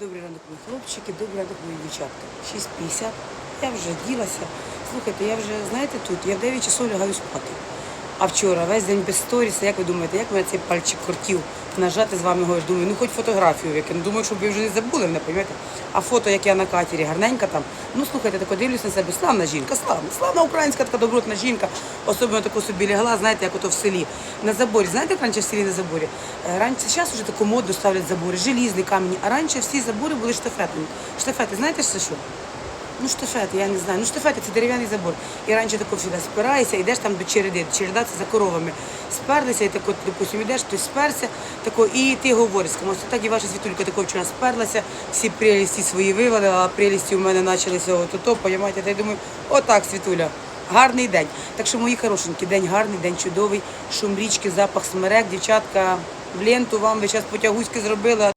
Добрий ранок, мої хлопчики, добрий ранок, мої дівчатка. 6.50. Я вже ділася. Слухайте, я вже, знаєте, тут, я в 9 часов лягаю спати. А вчора весь день без сторіса, як ви думаєте, як мене цей пальчик кортів нажати з вами говорю, думаю, ну хоч фотографію викину. Думаю, щоб ви вже не забули мене, розумієте? А фото, як я на катері, гарненька там. Ну слухайте, тако дивлюсь на себе, славна жінка, славна, славна українська така добротна жінка. Особливо таку собі лягла, знаєте, як ото в селі. На заборі. Знаєте, як раніше в селі на заборі? Е, Раніше зараз вже таку моду ставлять забори, желізні камені, а раніше всі забори були штафетними. Штафети, знаєте що? Ну, штафети, я не знаю. Ну, штафети це дерев'яний забор. І раніше тако всюди спираєшся, йдеш там до череди. Череда це за коровами. Сперлися, і тако, допустим, йдеш, ти сперся, тако, і ти говориш, комусь, так і ваша світулька тако вчора сперлася, всі прелісті свої вивалила, а прелісті у мене почалися от-ото, та я думаю, отак, світуля. Гарний день. Так що, мої хорошенькі, день гарний, день чудовий, шум річки, запах смерек, дівчатка в ленту вам ви зараз потягуськи зробила.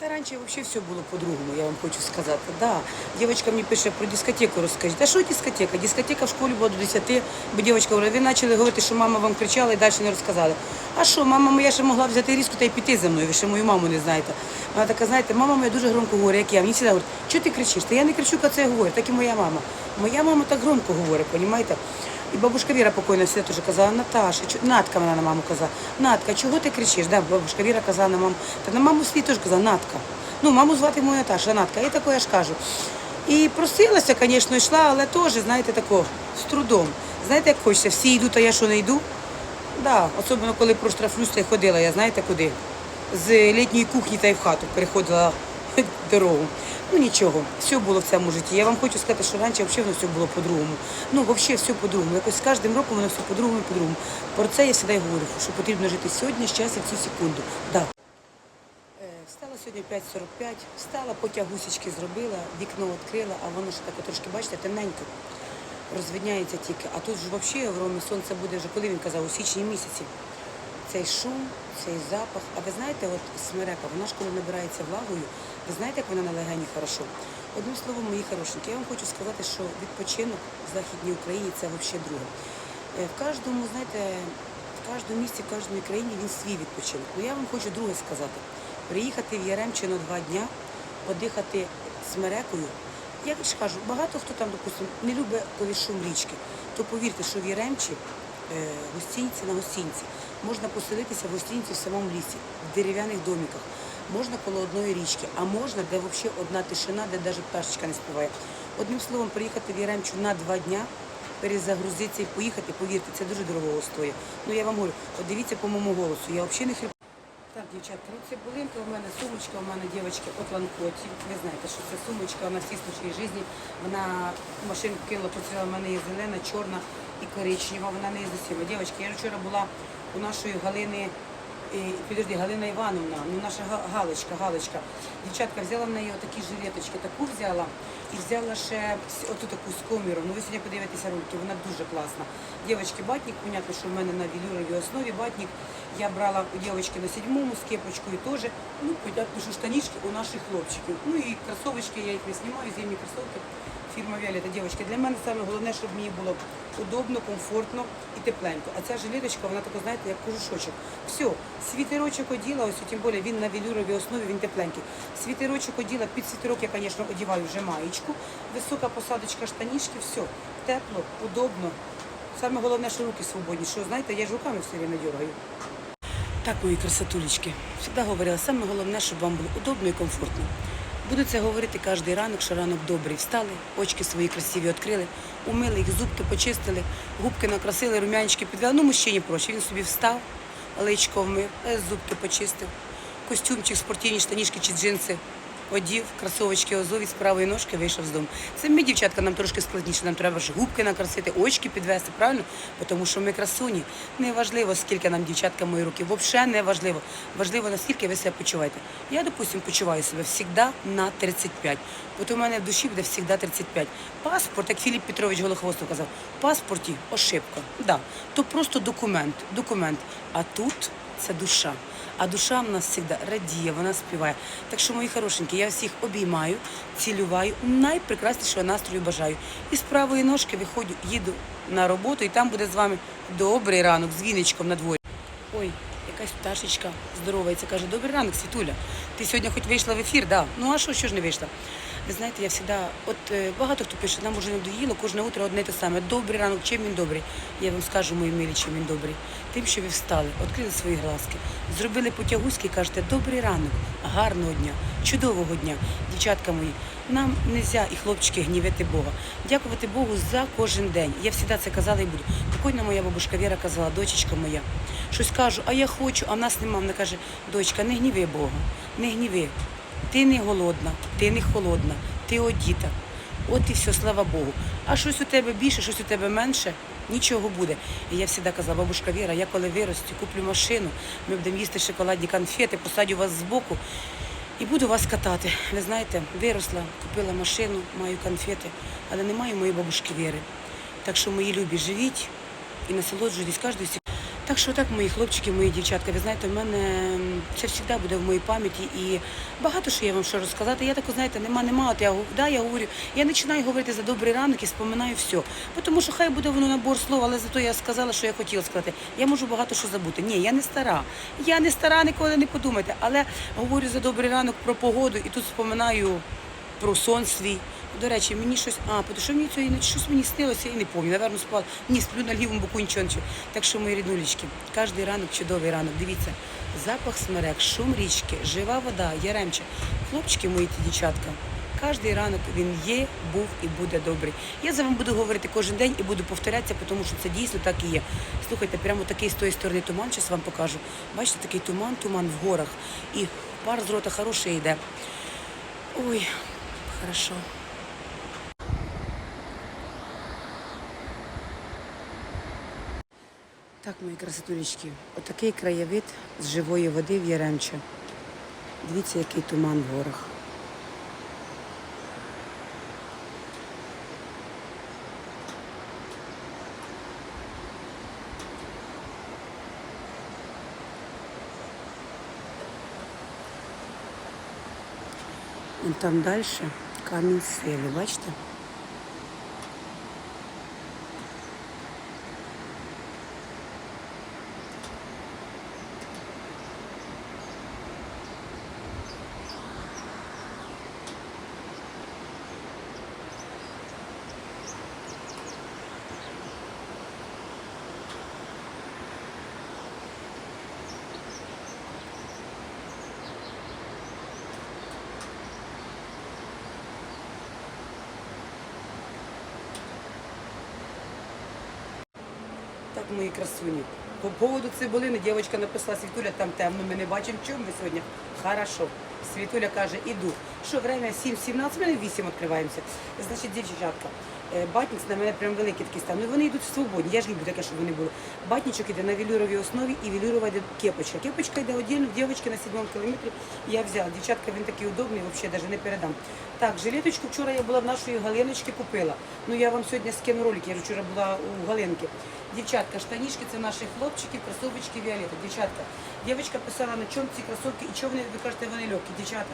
Та раніше взагалі все було по-другому, я вам хочу сказати. Да. Дівчинка мені пише про дискотеку, розкажіть. А що дискотека? Дискотека в школі була до 10, бо дівчинка говорить, ви почали говорити, що мама вам кричала і далі не розказали. А що, мама моя ще могла взяти різку та й піти за мною, ви ще мою маму не знаєте. Вона така, знаєте, мама моя дуже громко говорить, як я. Мені завжди говорить, що ти кричиш? Та я не кричу, коли це говорю, так і моя мама. Моя мама так громко говорить, розумієте? І бабушка Віра покойна всегда теж казала, Наташа, чо- Натка вона на маму казала, Натка, чого ти кричиш? Да, бабушка Віра казала на маму, та на маму свій теж казала, Натка. Ну, маму звати моя Наташа, Натка, і таке я ж кажу. І просилася, звісно, йшла, але теж, знаєте, тако, з трудом. Знаєте, як хочеться, всі йдуть, а я що не йду? Да, особливо коли проштрафлюсь, та й ходила, я знаєте куди? З літньої кухні та й в хату переходила дорогу. Ну нічого, все було в цьому житті. Я вам хочу сказати, що раніше взагалі воно все було по-другому. Ну, взагалі все по-другому. Якось з кожним роком воно все по-другому і по-другому. Про це я завжди говорю, що потрібно жити сьогодні, щастя в цю секунду. Да. Е, Встала сьогодні 5.45, встала, потяг гусечки зробила, вікно відкрила, а воно ще таке трошки, бачите, темненько розвидняється тільки. А тут ж взагалі сонце буде вже, коли він казав, у січні місяці. Цей шум, цей запах. А ви знаєте, от смерека, вона ж коли набирається влагою, ви знаєте, як вона на легені хорошо. Одним словом, мої хорошенькі, я вам хочу сказати, що відпочинок в Західній Україні це взагалі друге. Е, В кожному, знаєте, в кожному місті, в кожній країні він свій відпочинок. Ну я вам хочу друге сказати. Приїхати в Яремчино два дня, подихати смерекою. Я ж кажу, багато хто там, допустим, не любить коли шум річки, то повірте, що в Яремчі гостинці на гостинці. Можна поселитися в гостинці в самому лісі, в дерев'яних домиках. Можна коло одної річки, а можна, де взагалі одна тишина, де навіть пташечка не співає. Одним словом, приїхати в Яремчу на два дня, перезагрузитися і поїхати, повірте, це дуже дорого стоїть. Ну я вам говорю, от дивіться по моєму голосу, я взагалі не хрип. Так, дівчатка, ну це булинка, у мене сумочка, у мене дівчатки от ланкоті. Ви знаєте, що це сумочка, вона всі случаї житті. Вона машинку кинула, поцілила, в мене є зелена, чорна і коричнева, вона не є з усіма. Дівчатки, я вчора була у нашої Галини, і, підожди, Галина Івановна, ну наша Галочка, Галочка. Дівчатка, взяла в неї отакі жилеточки, таку взяла і взяла ще оту таку з коміром. Ну ви сьогодні подивитеся ролики, вона дуже класна. Дівчатки, батник, понятно, що в мене на велюровій основі батник. Я брала у дівчинки на седьмому з кепочкою теж. Ну, понятно, що штанішки у наших хлопчиків. Ну і кросовочки, я їх не знімаю, зимні кросовки. Фірма Віолета, дівчатки. Для мене саме головне, щоб мені було удобно, комфортно і тепленько. А ця жилеточка, вона така, знаєте, як кожушочок. Все, світерочок оділа, ось тим більше він на велюровій основі, він тепленький. Світерочок оділа, під світерок я, звісно, одіваю вже маєчку. Висока посадочка штанішки, все, тепло, удобно. Саме головне, що руки свободні. Що знаєте, я ж руками все время дергаю. Так, мої красотулечки, завжди говорила, саме головне, щоб вам було удобно і комфортно. Буду це говорити кожен ранок, що ранок добрий. Встали, очки свої красиві відкрили, умили їх, зубки почистили, губки накрасили, рум'янички підвели. Ну, мужчині проще. Він собі встав, личко вмив, е, зубки почистив, костюмчик, спортивні штанішки чи джинси одів, кросовочки озові з правої ножки вийшов з дому. Це ми, дівчатка, нам трошки складніше. Нам треба ж губки накрасити, очки підвести, правильно? Тому що ми красуні. Не важливо, скільки нам дівчатка мої руки. Взагалі не важливо. Важливо, наскільки ви себе почуваєте. Я, допустим, почуваю себе завжди на 35. От у мене в душі буде завжди 35. Паспорт, як Філіп Петрович Голохвостов казав, в паспорті ошибка. Да. То просто документ, документ. А тут це душа. А душа в нас завжди радіє, вона співає. Так що, мої хорошенькі, я всіх обіймаю, цілюваю, найпрекраснішого настрою бажаю. І з правої ножки виходжу, їду на роботу, і там буде з вами добрий ранок з віничком на дворі. Якась пташечка здоровається, каже, добрий ранок, Світуля. Ти сьогодні хоч вийшла в ефір, да. Ну а що, що ж не вийшла? Ви знаєте, я завжди, от е, багато хто пише, нам уже надоїло, кожне утро одне те саме. Добрий ранок, чим він добрий? Я вам скажу, мої милі, чим він добрий. Тим, що ви встали, відкрили свої глазки, зробили потягуськи і кажете, добрий ранок, гарного дня, чудового дня. Дівчатка мої, нам не можна і хлопчики гнівити Бога. Дякувати Богу за кожен день. Я завжди це казала і буду. Покойна моя бабушка Віра казала, дочечка моя, щось кажу, а я хочу, а в нас нема. Вона каже, дочка, не гніви Бога, не гніви. Ти не голодна, ти не холодна, ти одіта. От і все, слава Богу. А щось у тебе більше, щось у тебе менше, нічого буде. І я завжди казала, бабушка Віра, я коли виросту, куплю машину, ми будемо їсти шоколадні конфети, посадю вас збоку і буду вас катати. Ви знаєте, виросла, купила машину, маю конфети, але не маю моєї бабушки Віри. Так що, мої любі, живіть і насолоджуйтесь кожною. Так що так, мої хлопчики, мої дівчатка, ви знаєте, в мене це завжди буде в моїй пам'яті і багато що я вам що розказати. Я так, знаєте, нема, нема. От я, да, я говорю, я починаю говорити за добрий ранок і споминаю все. Тому що хай буде воно набор слов, але зато я сказала, що я хотіла сказати. Я можу багато що забути. Ні, я не стара. Я не стара, ніколи не подумайте. Але говорю за добрий ранок про погоду і тут споминаю про сон свій. До речі, мені щось, а, тому що мені цієї ночі щось мені снилося, я не пам'ятаю. Наверно, спала. Ні, сплю на лівому боку нічого нічого. Так що, мої ріднулечки, кожен ранок чудовий ранок. Дивіться, запах смерек, шум річки, жива вода, яремче. Хлопчики мої ті дівчатка. Кожний ранок він є, був і буде добрий. Я за вами буду говорити кожен день і буду повторятися, тому що це дійсно так і є. Слухайте, прямо такий з тої сторони туман, зараз вам покажу. Бачите, такий туман, туман в горах. І пар з рота хороший йде. Ой, хорошо. Так, мої красотулечки, отакий краєвид з живої води в Яремче. Дивіться, який туман в горах. Там далі камінь сили, бачите? Так, мої красуні. По поводу цибулини дівчинка написала Світуля, там темно, ми не бачимо, чому ми сьогодні. Хорошо. Світуля каже, іду. Що время 7.17, ми не в 8 відкриваємося. Значить, дівчатка, батніць на мене прям великий такий став. Ну вони йдуть свободні, я ж люблю таке, щоб вони були. Батнічок іде на велюровій основі і велюрова йде кепочка. Кепочка йде отдельно в дівчинки на 7 кілометрі. Я взяла. Дівчатка, він такий удобний, взагалі навіть не передам. Так, жилеточку вчора я була в нашої Галиночки, купила. Ну я вам сьогодні скину ролик, я вчора була у Галинки. Дівчатка, штанішки це наші хлопчики, кросовочки Віолета. Дівчатка, дівчинка писала, на чому ці кросовки і чого вони, ви кажете, вони легкі. Дівчата,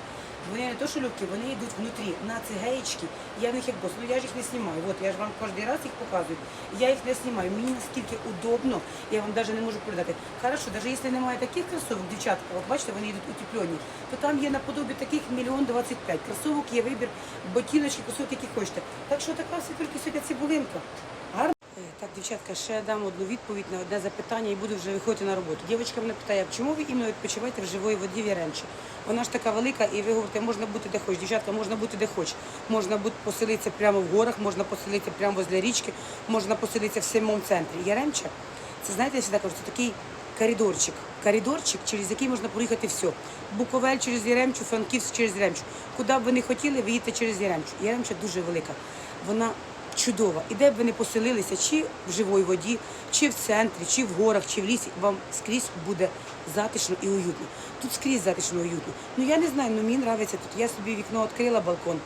вони не то, що легкі, вони йдуть внутрі, на ці гаєчки. Я в них як бос, ну я ж їх не знімаю. От я ж вам кожен раз їх показую. Я їх не знімаю. Мені наскільки удобно, я вам навіть не можу передати. Хорошо, навіть якщо немає таких кросовок, дівчатка, от бачите, вони йдуть утеплені, то там є наподобі таких мільйон двадцять п'ять. Кросовок є вибір, ботиночки, кросовки, які хочете. Так що така світульки сьогодні цибулинка. Дівчатка, ще дам одну відповідь на одне запитання і буду вже виходити на роботу. Дівчинка мене питає, чому ви іменно відпочиваєте в живої воді в Яремчі? Вона ж така велика, і ви говорите, можна бути де хоч. Дівчатка, можна бути де хоч. Можна бути поселитися прямо в горах, можна поселитися прямо возле річки, можна поселитися в самому центрі. Яремча, це знаєте, я завжди кажу, це такий коридорчик. Коридорчик, через який можна проїхати все. Буковель через Яремчу, Франківськ через Яремчу. Куди б ви не хотіли, ви їдете через Яремчу. Яремча дуже велика. Вона чудова. І де б ви не поселилися, чи в живій воді, чи в центрі, чи в горах, чи в лісі, вам скрізь буде затишно і уютно. Тут скрізь затишно і уютно. Ну я не знаю, ну мені подобається тут. Я собі вікно відкрила, балкон.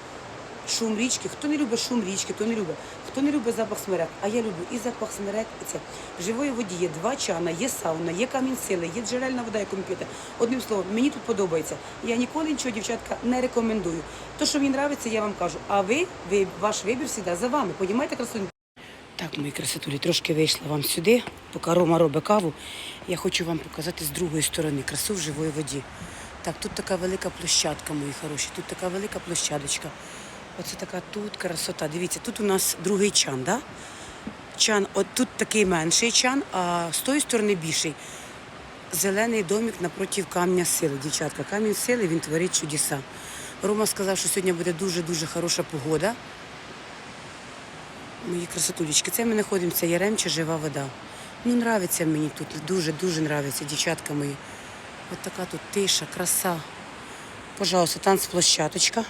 Шум річки. Хто не любить шум річки, то не любить. Хто не любить запах смерек. А я люблю і запах смерек, і це. Живої воді є два чана, є сауна, є камінь сили, є джерельна вода, яку ми п'єте. Одним словом, мені тут подобається. Я ніколи нічого, дівчатка, не рекомендую. То, що мені подобається, я вам кажу. А ви, ви ваш вибір завжди за вами. Понімаєте, красунь? Так, мої красотулі, трошки вийшла вам сюди, поки Рома робить каву. Я хочу вам показати з другої сторони красу в живої воді. Так, тут така велика площадка, мої хороші, тут така велика площадочка. Оце така тут красота. Дивіться, тут у нас другий чан, да? Чан, от тут такий менший чан, а з тої сторони більший. Зелений домик напротив камня сили. Дівчатка, камінь сили, він творить чудеса. Рома сказав, що сьогодні буде дуже-дуже хороша погода. Мої красотулечки, це ми знаходимося Яремча, жива вода. Ну, нравиться мені тут, дуже-дуже нравиться, дівчатка мої. От така тут тиша, краса. Пожалуйста, танцплощадочка.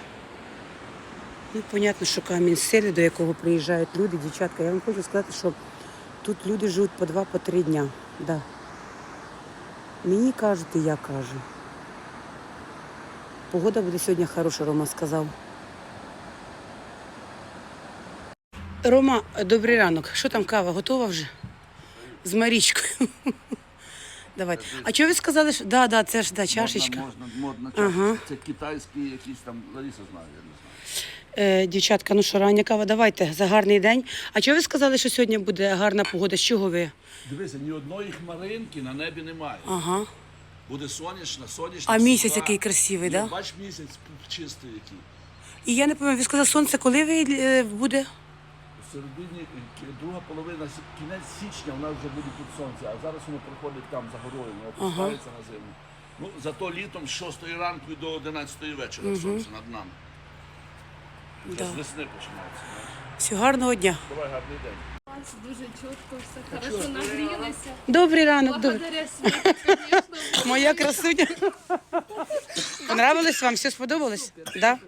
Ну, понятно, що камінь сили, до якого приїжджають люди, дівчатка. Я вам хочу сказати, що тут люди живуть по два, по три дня. Да. Мені кажуть, і я кажу. Погода буде сьогодні хороша, Рома сказав. Рома, добрий ранок. Що там кава? Готова вже? З Марічкою. Давайте. А чого ви сказали, що да, да, це ж да, чашечка. Можна, модна Ага. чашечка. Це китайські якісь там, Лариса знає, я не знаю. Е, дівчатка, ну що, рання кава, давайте за гарний день. А чого ви сказали, що сьогодні буде гарна погода? З чого ви? Дивися, ні одної хмаринки на небі немає. Ага. Буде сонячна, сонячна. А місяць суха. який красивий, Ні, да? Бач місяць чистий який. І я не пам'ятаю, ви сказали, сонце коли ви, е, буде? В середині, е, друга половина, кінець січня у нас вже буде тут сонце, а зараз воно проходить там за горою, воно опускається на зиму. Ну, зато літом з 6 ранку і до 11 вечора сонце над нами. Да. з весни починається. Всього гарного дня. Давай гарний день. Дуже чітко, все хорошо нагрілися. Добрий ранок, добрий. Благодаря світу, звісно. Моя красуня. Понравилось вам? Все сподобалось? Да?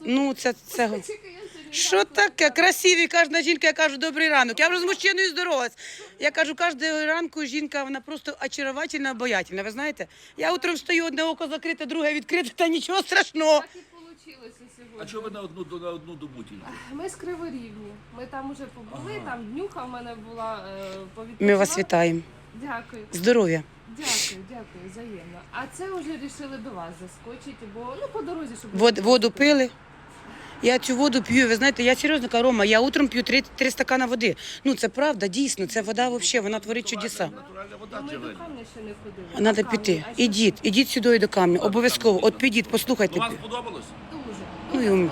Ну, це, це... Що таке? Красиві, кожна жінка, я кажу, добрий ранок. Я вже з мужчиною здоровалась. Я кажу, кожного ранку жінка, вона просто очаровательна, обаятельна. Ви знаєте? Я утром стою, одне око закрите, друге відкрите, та нічого страшного. Вийшло А сьогодні. чого ви на одну, на одну добу тільки? Ми з Криворівні. Ми там уже побули, там днюха в мене була е, повідомлення. Ми вас вітаємо. Дякую. Здоров'я. Дякую, дякую, взаємно. А це вже вирішили до вас заскочити, бо ну по дорозі, щоб Вод, воду пили. Я цю воду п'ю. Ви знаєте, я серйозно кажу, Рома, я утром п'ю три, три стакана води. Ну це правда, дійсно. Це вода взагалі, вона творить чудеса. Натуральна вода ми до камня ще не ходили. Треба піти. Ідіть, ідіть сюди до камня. Обов'язково. От підіть, послухайте. Вам сподобалось? Дуже. Ну,